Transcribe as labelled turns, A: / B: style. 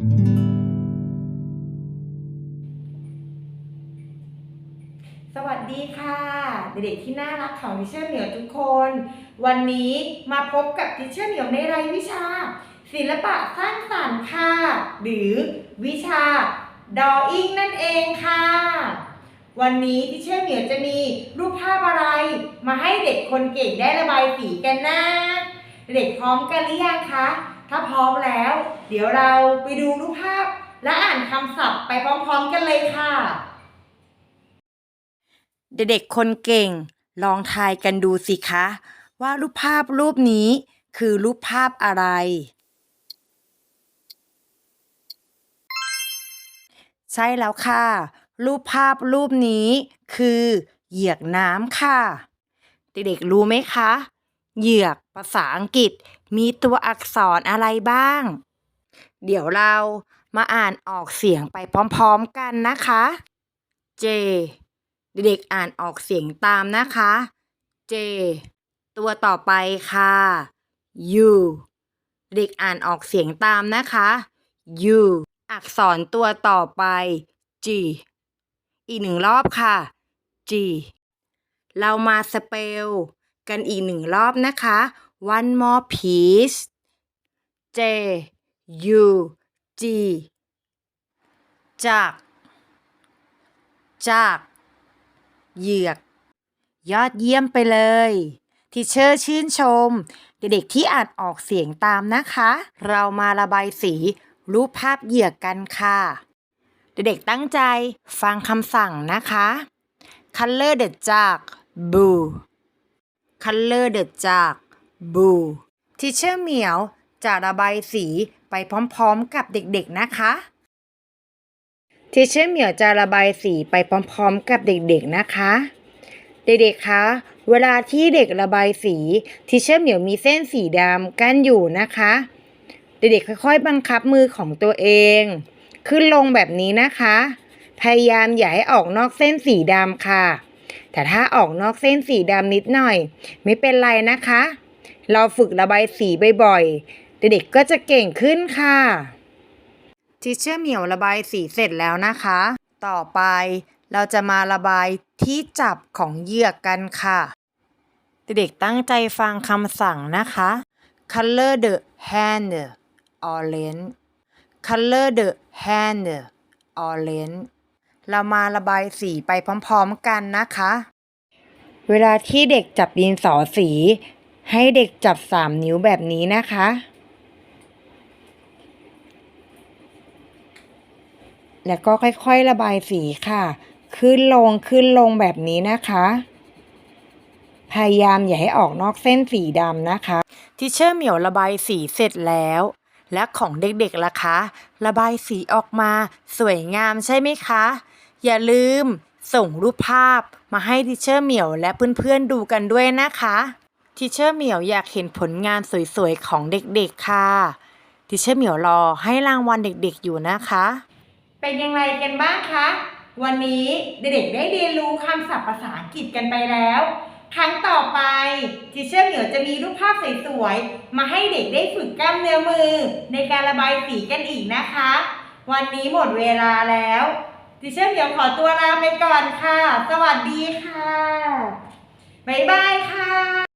A: สวัสดีค่ะ เด็กๆที่น่ารักของทิเชอร์เหมียวทุกคน วันนี้มาพบกับทิเชอร์เหมียวในรายวิชา ศิลปะสร้างสรรค์ค่ะ หรือวิชา drawing นั่นเองค่ะ วันนี้ทิเชอร์เหมียวจะมีรูปภาพอะไร มาให้เด็กคนเก่งได้ระบายสีกันนะเด็กพร้อมกันหรือยังคะถ้าพร้อมแล้ว เดี๋ยวเราไปดูรูปภาพ และอ่านคำศัพท์ไปพร้อมๆกันเลยค่ะ เด็กๆคนเก่ง ลองทายกันดูสิคะ ว่ารูปภาพรูปนี้คือรูปภาพอะไร ใช่แล้วค่ะ รูปภาพรูปนี้คือเหยือกน้ำค่ะ เด็กๆรู้ไหมคะ เหยือกภาษาอังกฤษมีตัวอักษรอะไรบ้าง เดี๋ยวเรามาอ่านออกเสียงไปพร้อมๆกันนะคะ J เด็กๆอ่านออกเสียงตามนะคะ J ตัวต่อไปค่ะ U เด็กอ่านออกเสียงตามนะคะ U อักษรตัวต่อไป G อีกหนึ่งรอบค่ะ G เรามาสเปลกันอีกหนึ่งรอบนะคะ one more piece J U G จาก จาก เหยือก ยอดเยี่ยมไปเลยทีเชอร์ชื่นชม เด็กๆที่อ่านออกเสียงตามนะคะ เรามาระบายสีรูปภาพเหยือกกันค่ะ เด็กๆตั้งใจฟังคำสั่งนะคะ Color the จาก blue Color the จาก blue ทีเชอร์เหมียวจะระบายสี ไปพร้อมๆกับเด็กๆนะคะทีเชอร์เหมียวจะระบายสีไปพร้อมๆกับเด็กๆนะคะ เด็กๆคะเวลาที่เด็กระบายสีทีเชอร์เหมียวมีเส้นสีดำกั้นอยู่นะคะ เด็กๆค่อยๆ บังคับมือของตัวเอง ขึ้นลงแบบนี้นะคะ พยายามอย่าให้ออกนอกเส้นสีดำค่ะ แต่ถ้าออกนอกเส้นสีดำนิดหน่อย ไม่เป็นไรนะคะ เราฝึกระบายสีบ่อยๆ เด็กๆก็จะเก่งขึ้นค่ะทิเชอร์เหมียวระบายสีเสร็จแล้วนะคะ ต่อไปเราจะมาระบายที่จับของเหยือกกันค่ะ เด็กๆตั้งใจฟังคำสั่งนะคะ color the hand orange color the hand orange เรามาระบายสีไปพร้อมๆกันนะคะ เวลาที่เด็กจับดินสอสี ให้เด็กจับสามนิ้วแบบนี้นะคะ แล้วก็ค่อยๆระบายสีค่ะ ขึ้นลงขึ้นลงแบบนี้นะคะ พยายามอย่าให้ออกนอกเส้นสีดำนะคะ ทิเชอร์เหมียวระบายสีเสร็จแล้ว และของเด็กๆล่ะคะ ระบายสีออกมา สวยงามใช่ไหมคะ อย่าลืมส่งรูปภาพมาให้ทิเชอร์เหมียวและเพื่อนๆดูกันด้วยนะคะทิเชอร์เหมียวอยากเห็นผลงานสวยๆของเด็กๆค่ะทิเชอร์เหมียวรอให้รางวัลเด็กๆอยู่นะคะ เป็นยังไงกันบ้างคะ วันนี้เด็กๆได้เรียนรู้คำศัพท์ภาษาอังกฤษกันไปแล้ว ครั้งต่อไปทิเชอร์เหมียวจะมีรูปภาพสวยๆ มาให้เด็กได้ฝึกกล้ามเนื้อมือ ในการระบายสีกันอีกนะคะ วันนี้หมดเวลาแล้วทิเชอร์เหมียวขอตัวลาไปก่อนค่ะ สวัสดีค่ะ บ๊ายบายค่ะ